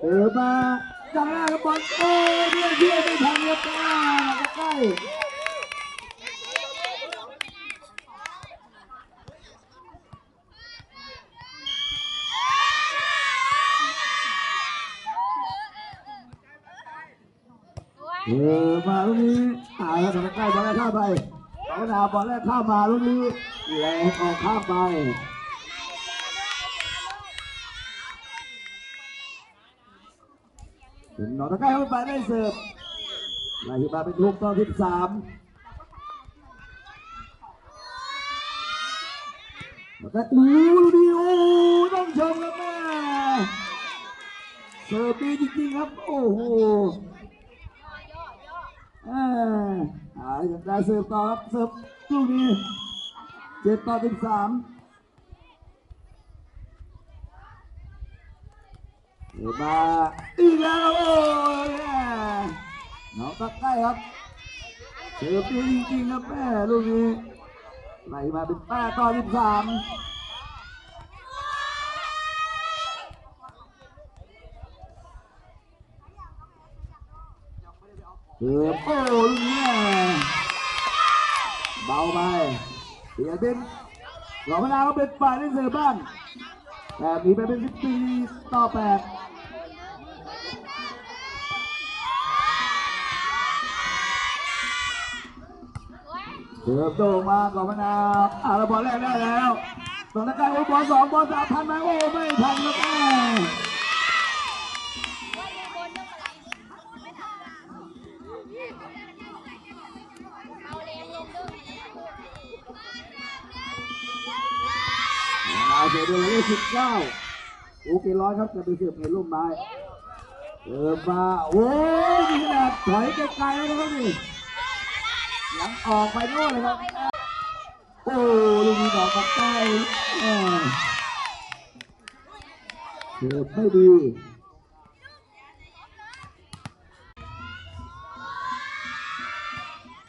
เออมาจังหน้ากับบอลโอ้เพื่อนเพื่อนไม่ทันครับอ่าใกล้เออมาลูกนี้อ่าแล้วใกล้บอลแรกข้าไปสองดาวบอลแรกข้ามาลูกนี้แรงออกข้ามไป เป็นหนองตะไคร้เข้าไปได้เสิร์ฟไล่ขึ้นมาเป็นลูกต่อที่สามแล้วก็อู้ดีโอ้ต้องชมครับแม่เสิร์ฟดีจริงๆครับ โอ้โหอ่าอ่าอย่างการเสิร์ฟต่อครับเสิร์ฟลูกนี้เจ็ดต่อที่สาม เดี๋ยวมาอีกแล้วโอ้ยน้องตะไคร้ครับเสิร์ฟดีจริงๆครับแม่ลูกนี้ไหลมาเป็นแป้ต่อที่สามเสิร์ฟโอ้ลูกนี้เบาไปเปลี่ยนเป็นหลอกพนาเขาเป็นฝ่ายได้เสิร์ฟบ้างแต่มีไปเป็นสิบสี่ต่อแปด สิร์ฟโด่งมาก่อนมะนาวอาแล้วบอลแรกได้แล้วตรงนั้นใกล้โอ้บอลสองบอลสามทันไหมโอ้ไม่ทันแล้วแม่เอาเสียด้วยเลขสิบเก้าโอเคร้อยครับจะไปเสิร์ฟในลูกไม้เสิร์ฟมาโอ้ยนี่ขนาดถอยไกลๆแล้วครับนี่ ลังออกไปโน่นเลยครับ โอ้ลูกนี้ดอกกับใต้แม่เสิร์ฟไม่ดี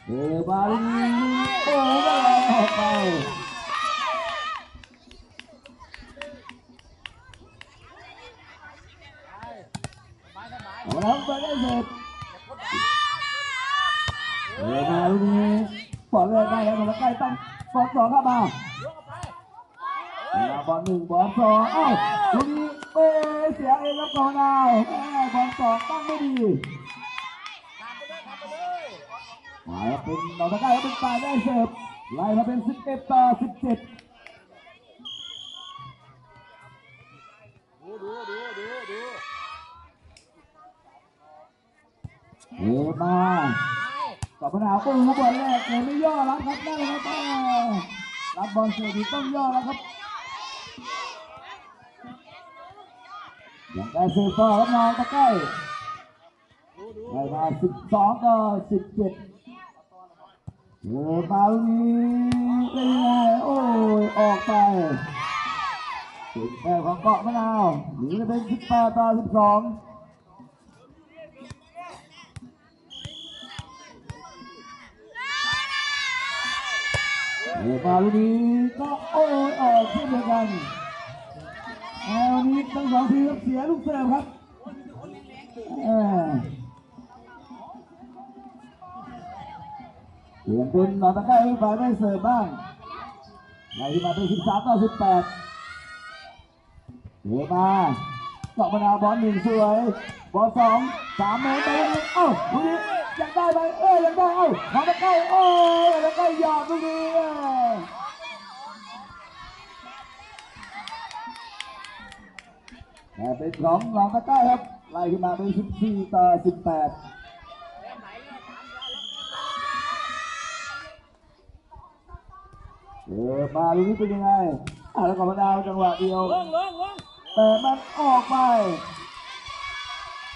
เสิร์ฟมาลูกนี้โอ้ยไม่ได้ออกไป บอลเลยได้แล้วแต่ละใกล้ต้องบอลสองเข้ามาบอลหนึ่งบอลสองเอ้าลูกนี้เอ้ยเสียเองแล้วกองดาวแม่บอลสองตั้งไม่ดีมาแล้วเป็นดอกตะไคร้แล้วเป็นตายได้เสิร์ฟไล่มาเป็น 11 ต่อ 17ดูดูดูดูดูเอมา กับนาวโอ้โหบอลแรกเลยไม่ย่อรับครับได้ครับรับบอลเสิร์ฟนี่ต้องย่อแล้วครับอย่างได้เสิร์ฟต่อครับน้องตะไคร้ได้มาสิบสองต่อสิบเจ็ดเออมาลูกนี้เป็นยังไงโอ้ยออกไปเก่งแก้วของเกาะมะนาวหนีไปเป็นสิบแปดต่อสิบสอง เออมาลูกนี้ก็โอ้ยออกเช่นเดียวกันแอลนี้ทั้งสองทีมเสียลูกเสิร์ฟครับเออเปลี่ยนเป็นหนอนตะไคร้ฝ่ายไม่เสิร์ฟบ้างไล่ขึ้นมาเป็น13ต่อ18เดี๋ยวมาเกาะมะนาวบอลหนึ่งสวย บอลสองสามเมตรไปแล้วเอ้าลูกนี้ ยังได้ไหมเอ้ยยังได้เอ้าหนอนตะไคร้โอ้ยตะไคร้หยอดลูกนี้แต่เป็นของหนองตะไคร้ครับไล่ขึ้นมาเป็น14ต่อ18เออมาลูกนี้เป็นยังไงอะแล้วก็มาดาวจังหวะเดียวแต่มันออกไป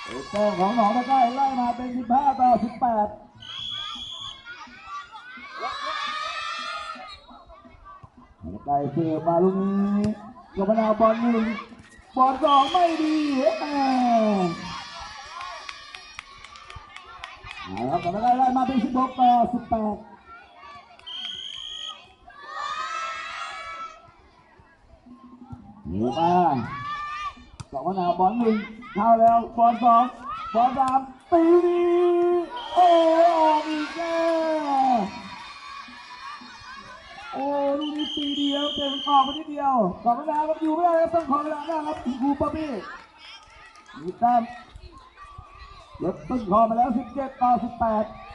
เออแต้มของหนองตะไคร้ไล่มาเป็น 15 ต่อ 18ตะไคร้เสือมาลูกนี้ก็มาดาวบอลหนึ่งบอลสองไม่ดีเอาละครับตะไคร้ไล่มาเป็น 16 ต่อ 18เดี๋ยวมา เกาะมมะนาวบอลหนึ่งเข้าแล้วบอลสองบอลสามตีดีโอ้ออกอีกแล้วโอ้ลูกนี้ตีเดียวเต็มออกไปนิดเดียวสองมะนาวครับอยู่ไม่ได้ครับต้องขอเวลาหน้าครับครูป๊อปปี้มีแต้มลดต้นคอมาแล้ว 17 ต่อ 18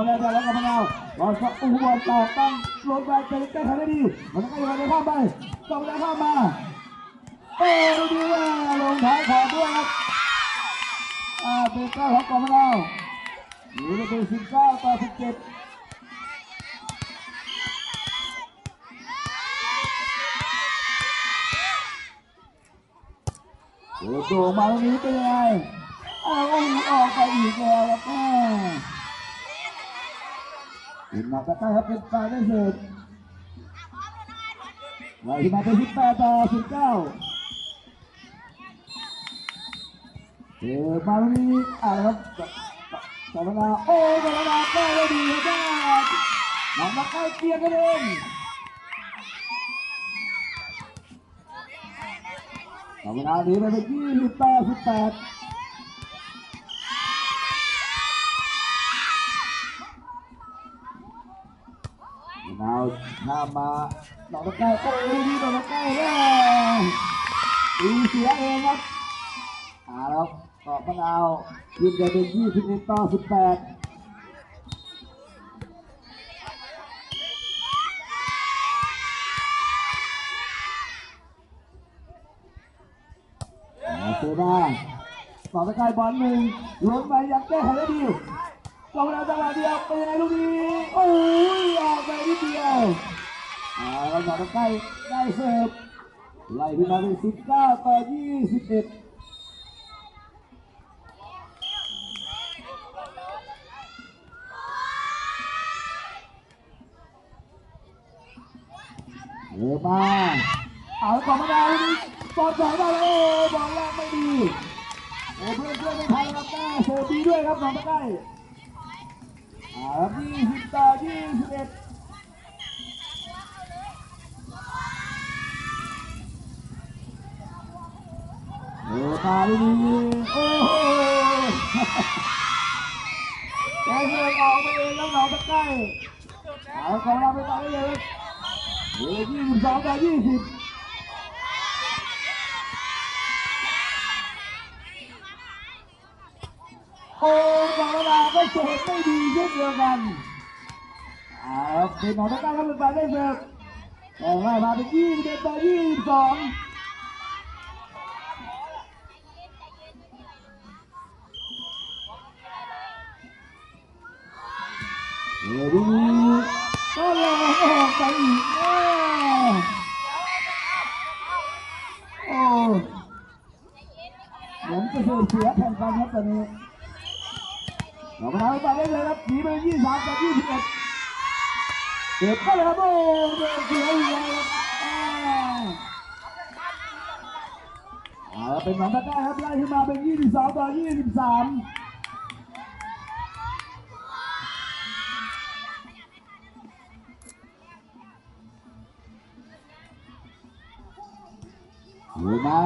อลแล้วแล้วก็มาเอาบอลก็อู้บอลต่อตั้งลงไปเตะแก้ไขได้ดีมันก็ยังไงข้ามไปต้องได้ข้ามมาโอ้ดูดีว่าลงท้ายขอด้วยครับอ่าเป็นเก้าของกองมะนาวหรือจะเป็นสิบเก้าต่อสิบเจ็ดโอ้โหมาตรงนี้เป็นยังไงอ้าวออกไปอีกแล้วครับแม่ ขึ้นมาแต่ใต้ครับเป็นฝ่ายได้เสิร์ฟไล่ขึ้นมาเป็น18ต่อ19เจอมาลูกนี้อะไรครับสวนาโอ้สวนาได้ได้ดีครับนำมาใกล้เกียร์กันเองสวนาหนีไปเป็นที่ที่แปดที่แปด ข้ามมาหนองตะไคร้โอ้ยนี่หนองตะไคร้แล้วตีเสียเองครับเอาแล้วตอบมะนาวยืนกันเป็นยี่สิบเอ็ดต่อสิบแปดเซบ้าหนองตะไคร้บอลหนึ่งล้มไปยังแก้ไขได้ดี ลองแล้วจังหวะเดียวเป็นยังไงลูกนี้โอ้ยออกไปนิดเดียวอ่าเราหนอใกล้ได้เสิร์ฟไล่ขึ้นมาเป็น19ต่อ21เอ็ดเออมาเอาก่อมาไดาวนี่บอลสองได้เลยโอ้บอลแรกไม่ดีโอ้เพื่อนเพื่อนไม่ทันครับแม่เสิร์ฟดีด้วยครับหนองตะไค ร้อ่าครับ20ต่อ21เออมาดีโอ้โหแกเดินออกไปเองแล้วหนองตะไคร้เอาของเราไปต่อได้เลยเออยี่สิบสองต่อยี่สิบ โอ้บอลดาก็เสิร์ฟไม่ดีเช่นเดียวกันเอาเป็นหนองตะไคร้ครับเป็นไปได้เสิร์ฟแต่ว่ามาเป็นยี่สิบเอ็ดต่อยี่สิบสองเดี๋ยวดูก็ลองออกไปอีกโอ้เหมือนจะเสียแข่งกันครับตอนนี้ เราไปทำไปได้เลยครับหนีไปยี่สามกับยี่สิบเอ็ดเก็บก็เลยครับโอ้เดินเสียอีกแล้วครับอ่าเป็นหนองตะก้าครับไล่ขึ้นมาเป็นยี่สิบสองต่อยี่สิบสามเฮ้ยมา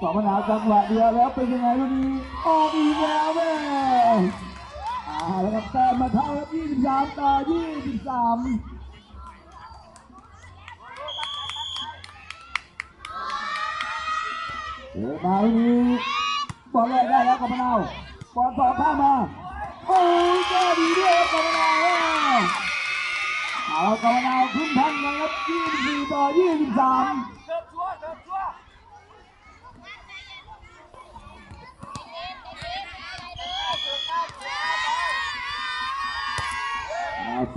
สองปัญหาจังหวะเดียวแล้วเป็นยังไงลูกนี้ออกอีกแล้วแม่ อ่าแล้วครับแต้มมาเท่าครับ23ต่อ23เฮ้ยมาลูกนี้บอลแรกได้แล้วกับมะนาวบอลสองข้ามมาโอ้ยแก้ดีด้วยกับมะนาวเอากับมะนาวขึ้นทันนะครับ24ต่อ23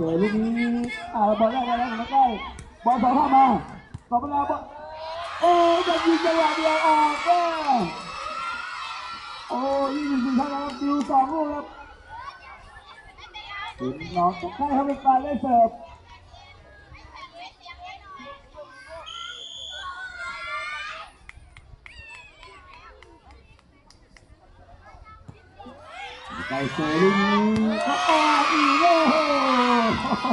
เจอลูกนี้อ่าบอลแรกบอลแรกแล้วก็บอลสองข้ามาสองเวลาบอลโอ้จะยิงจังหวะเดียวออกแม่โอ้ยยิงสี่ท่านครับดิวสองลูกครับถึงน้องใกล้เข้าไปไกลได้เสิร์ฟไก่เซริงครับ โ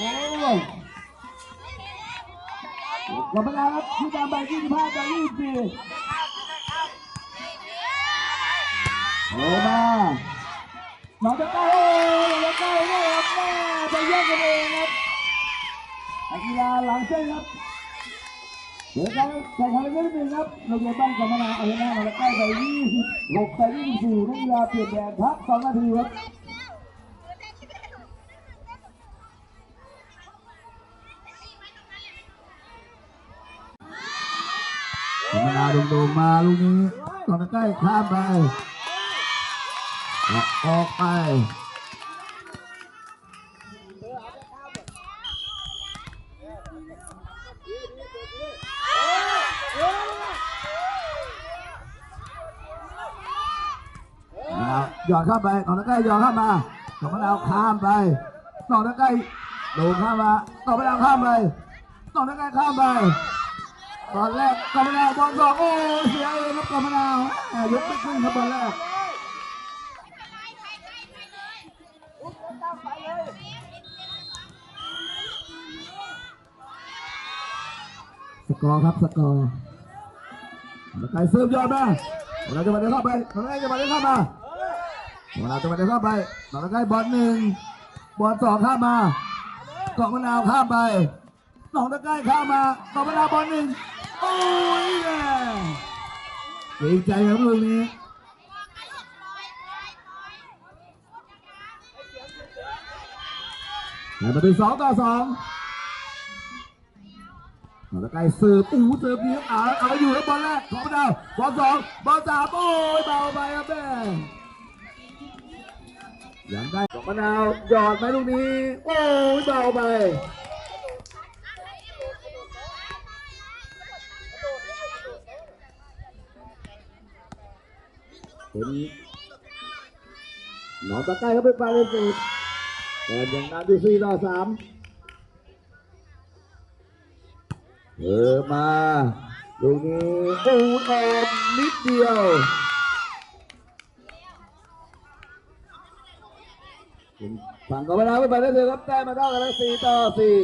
อ้ยกรรมการครับที่ตามไป25จาก24โอ้มาน้องตะไคร้ตะไคร้เนี่ยครับแม่ไปแยกกันเองครับนักกีฬาหลังเส้นครับเดี๋ยวการแข่งขันกันนิดนึงครับโรงเรียนบ้านกำมะนาเอาชนะมาแล้วใกล้ไป26ต่อ24นักกีฬาเปลี่ยนแดนพัก2นาทีครับ กำมะนาโด่งๆมาลูกนี้ตอนใกล้ข้ามไปออกไปหยอดเข้าไปต่อตะไคร้หยอดเข้ามาต่อมะนาวข้ามไปต่อตะไคร้โดนข้ามมาต่อมะนาวข้ามไปต่อตะไคร้ข้ามไป ตอนแรกกำมนาบอลสองโอ้เสียเองครับกำมนาแหม่ยกไม่ขึ้นครับบอลแรกสกอร์ครับสกอร์ตะไครเสิร์ฟยอดมาเราจะมาเดินเข้าไปตะไคร้จะมาเดินเข้ามาเวลาจะมาเดินเข้าไปต่อตะไคร้บอลหนึ่งบอลสองข้ามมาเกาะมะนาวข้ามไปหนองตะไคร้ข้ามมาเกาะมะนาวบอลหนึ่ง ยแม่เกรงใจครับลูกนี้แต่มาเป็นสองต่อสองหนองตะไคร้เสิร์ฟอู้เสิร์ฟนี้เอาเอาอยู่แล้วบอลแรกของมะนาวบอลสองบอลสามโอ้ยเบาไปครับแม่ยังได้ดอกมะนาวหยอดไหมลูกนี้ โอ้ยเบาไป เป็นหนอตะไคร้เขาเป็นปลาเลนสีแต่ยังนำอยู่สี่ต่อสามเออมาลูกนี้โอ้ยออกนิดเดียวฝั่งกบนาไม่ไปได้เลยครับได้มมาเท่ากันแล้วสี่ต่อสี่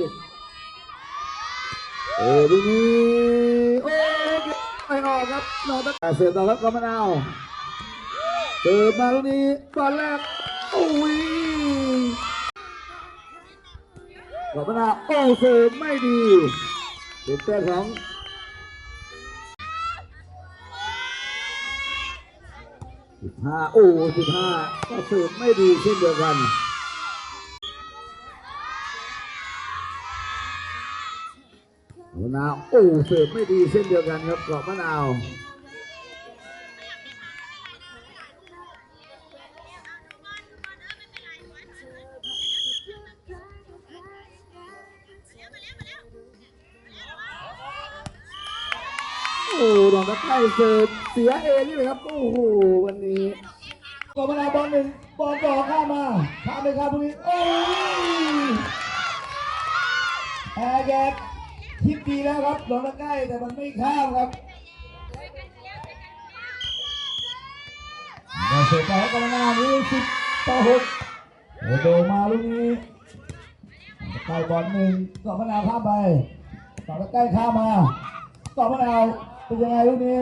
เออลูกนี้โอ้ยไม่ออกครับนอตั้งแต่เสือต่อครับกบนาว เติมมาลูกนี้บอลแรกโอ้ยกบนาวโอ้เสือไม่ดีเป็นแต้มของสิบห้าโอ้สิบห้าก็เสือไม่ดีเช่นเดียวกันมะนาวโอ้เสิร์ฟไม่ดีเช่นเดียวกันครับเกาะมะนาว โอ้ดอกตะไคร้เสิร์ฟเสียเองนี่เลยครับ โอ้โห วันนี้เกาะมะนาวบอลหนึ่งบอลต่อข้ามาข้ามไปข้ามตรงนี้ โอ้ยแอร์แกกคิดดีแล้วครับโดนตะใกล้แต่มันไม่ข้ามครับมาเสียไปให้กรรมกานี้สิบต่อหกโอโดมาลูกนี้ใกล้บอลหนึ่งต่อมะนาวข้ามไปต่อตะใกล้ข้ามมาต่อมะนาว เป็นยังไงลูกนี้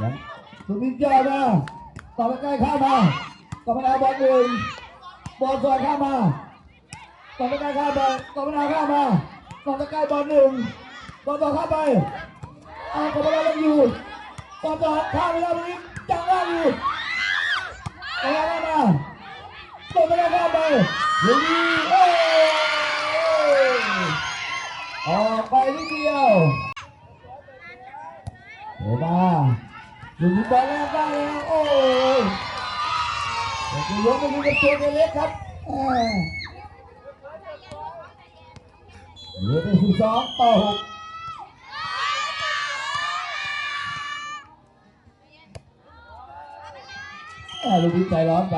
ยังสุนิจยอดมาต่อตะใกล้ข้ามมาต่อมะนาวบอลหนึ่งบอลสองข้ามมาต่อตะใกล้ข้ามไปต่อมะนาวข้ามมาบอลตะไคร้บอลหนึ่งบอลต่อเข้าไปเอากลับมาแล้วยังอยู่บอลต่อข้ามไปแล้วตรงนี้จังล่างอยู่เอาแล้วมาบอลตะไคร้ข้ามไปลูกนี้โอ้ยออกไปนิดเดียว เดี๋ยวมาลูกนี้บอลแรกได้แล้วโอ้ยแต่จะยกไปยิงกับตัวเล็กครับเหลือเป็นสิบสองต่อหกลูกนี้ใจร้อนไป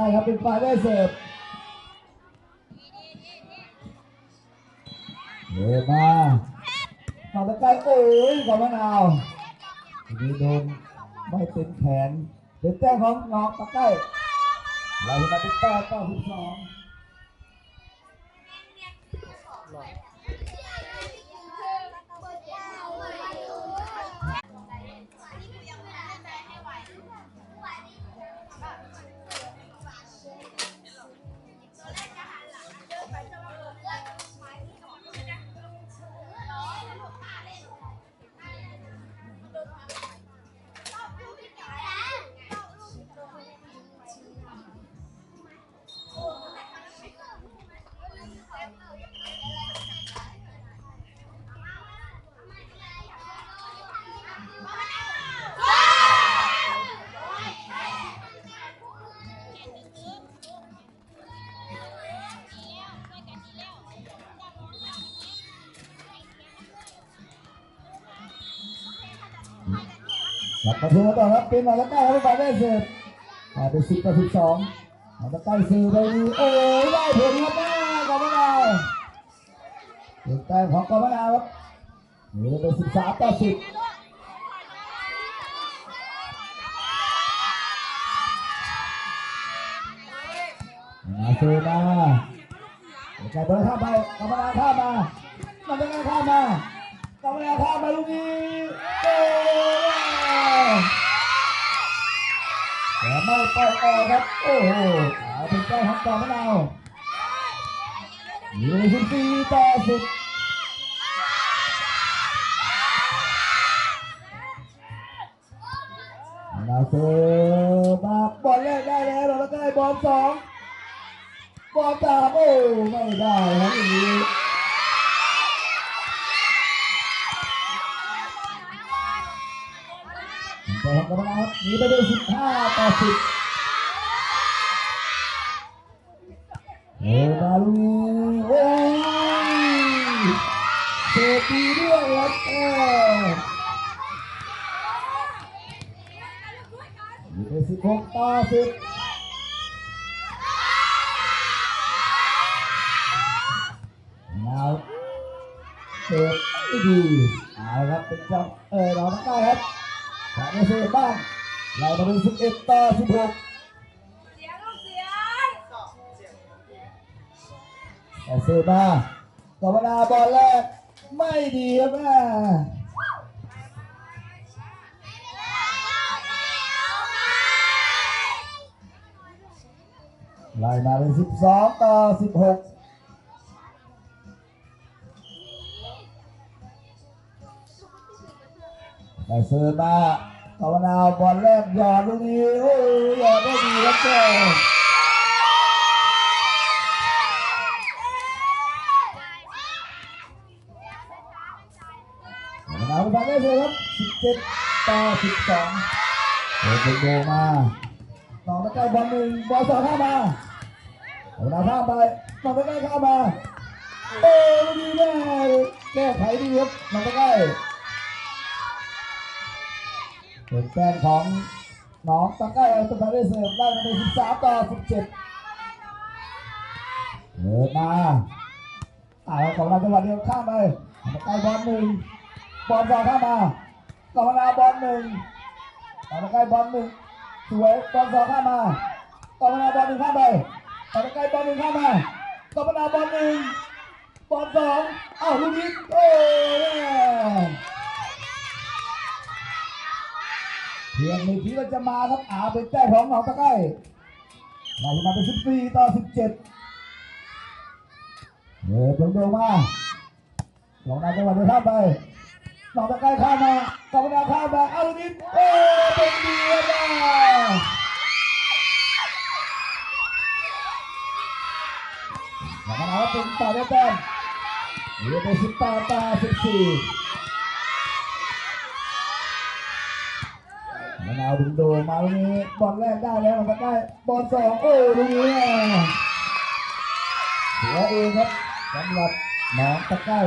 ใช่ครับเป็นฝ่ายได้เสิร์ฟเดินมาฝั่งตะไคร้โอ้ยของมะนาวีนี้โดนไม่เป็นแขนเป็นแต้มของนอกตะไคร้ไหลมาติดแต้มต่อสิบสอง หลับประตูมาต่อครับเป็นมาตะไคร้ครับไปได้เสิร์ฟอ่าเป็นสิบต่อสิบสองมาตะไคร้สื่อไปดีโอ้ยได้ผลครับแม่กองมะนาวเป็นแต้มของกองมะนาวครับนี่เป็นสิบสามต่อสิบมาเซมาใจเบอร์ข้ามไปกองมะนาวข้ามมามันเป็นไงข้ามมากองมะนาวข้ามมาลูกนี้โอ้ยแต่ ไม่ปล่อยออกครับโอ้โหเอาเป็นแก้วของกองมะนาวอยู่ในสิบสี่ต่อสิบมะนาวเสิร์ฟมาบอลแรกได้แล้วแล้วก็ได้บอลสองบอลสามโอ้ไม่ได้ครับอย่างนี้แต่ ของกองมะนาวครับหนีไปด้วยสิบห้าต่อสิบเออมาลูกโอ้ยเสียดีด้วยครับเอออยู่ในสิบหกต่อสิบแล้วเสิร์ฟไม่ดีเอาละครับเป็นจังเออเราไม่ได้ครับ ทางเอเซบ้างเรามาดูสิบเอ็ดต่อสิบหกเสียงลูกเสียงเอเซบ้างกวนาบอลแรกไม่ดีครับแม่ไล่มาเป็นองต่อสิบหก ได้ซื้อมาภาวนาบอลแรกหยอดลูกนี้โอ้ยหยอดได้ดีครับเจ้เภาไปได้เลยครับ17ต่อ12โดินโดมาต่อไปใกล้บอลหนึ่งบอลสองข้ามาภาวาข้ามไปต่อไปใกล้ข้ามาโอ้ดีแน่แก้ไขดีครับต่อไปใกล้ เป็นแฟนของน้องตะใกล้ตัวไปได้เสิร์ฟได้มาเป็นสิบสามต่อสิบเจ็ดเดินมาอ่าของเราจังหวะเดียวข้ามไปใกล้บอลหนึ่งบอลสองข้ามมาต่อมาบอลหนึ่งต่อมาใกล้บอลหนึ่งสวยบอลสองข้ามมาต่อมาบอลหนึ่งข้ามไปต่อไปไกลบอลหนึ่งข้ามาต่อมาบอลหนึ่งบอลสองอ้าวลูกนี้โอ้ยเพียงหนึ่งทีเราจะมาครับอาเป็นแต้มของหนองตะไคร้ไหลมาเป็นสิบสี่ต่อสิบเจ็ดเดินลงโดมาหลงนาจังหวะเดินข้ามไปหนองตะไคร้ข้ามมาต่อมาข้ามมาเอาลูกนี้โอ้เป็นดีเลยแล้วก็เอาเป็นต่อได้แต้มเหลือไปสิบแปดต่อสิบสี่มะนาวดึงโดมาตรงนี้บอลแรกได้แล้วมันได้บอลสองโอ้ตรงนี้เสียเองครับสำหรับน้องตะไคร้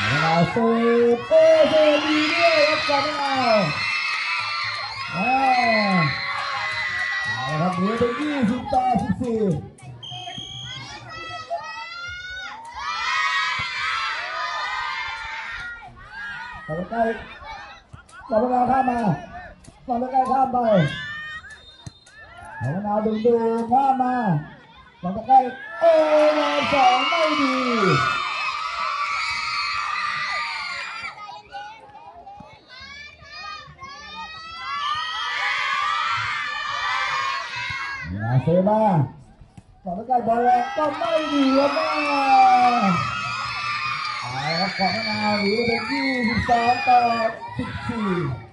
มะนาสูบโอ้เซดีด้วยครับกับมะนาวอ่าเอาลนะครับเหลือเป็นยี่สิบต่อสิบสี่ ต่อไปใกล้ต่อไปข้ามมาต่อไปใกล้ข้ามไปต่อไปดึงดูข้ามมาต่อไปใกล้โอ้ยสองไม่ดีมาเซมาต่อไปใกล้บอลแรกก็ไม่ดีครั นของนาหรือเป็น22ต่อสิบสี่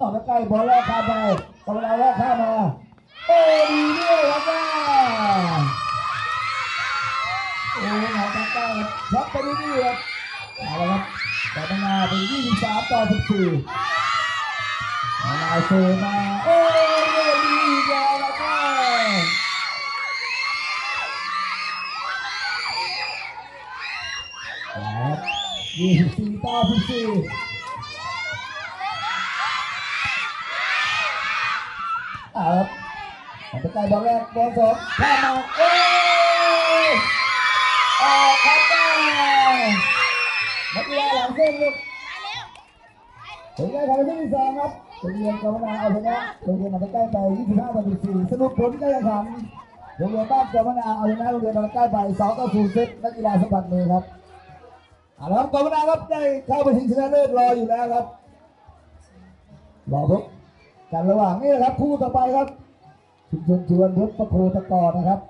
ต่อไปใกล้บอลแรกข้ามไปต่อไปแรกข้ามมาโอ้ดีด้วยครับแม่โอ้ยหาตาใกล้ช็อตไปดีๆครับเอาละครับต่อไปมาเป็นยี่สิบสามต่อสิบสี่มาเซมาโอ้ยดีอีกแล้วนะแม่ครับยี่สิบสี่ต่อสิบสี่ เอาครับมันจะใกล้บอลแรกบอลสองข้ามาโอ้ยออกครับแม่นักกีฬาหลังเส้นลูกผลการแข่งขันที่สองครับโรงเรียนกรรมนาเอาชนะโรงเรียนมาใกล้ไป 25ต่อ14สรุปผลการแข่งขันโรงเรียนบ้านกรรมนาเอาชนะโรงเรียนมาใกล้ไป2ต่อ0เซตนักกีฬาสัมผัสมือครับเอาละครับกรรมนาครับได้เข้าไปชิงชนะเลิศรออยู่แล้วครับรอพบ กันระหว่างนี้นะครับคู่ต่อไปครับชุมชนชวนรถประโคตะกอนะครับ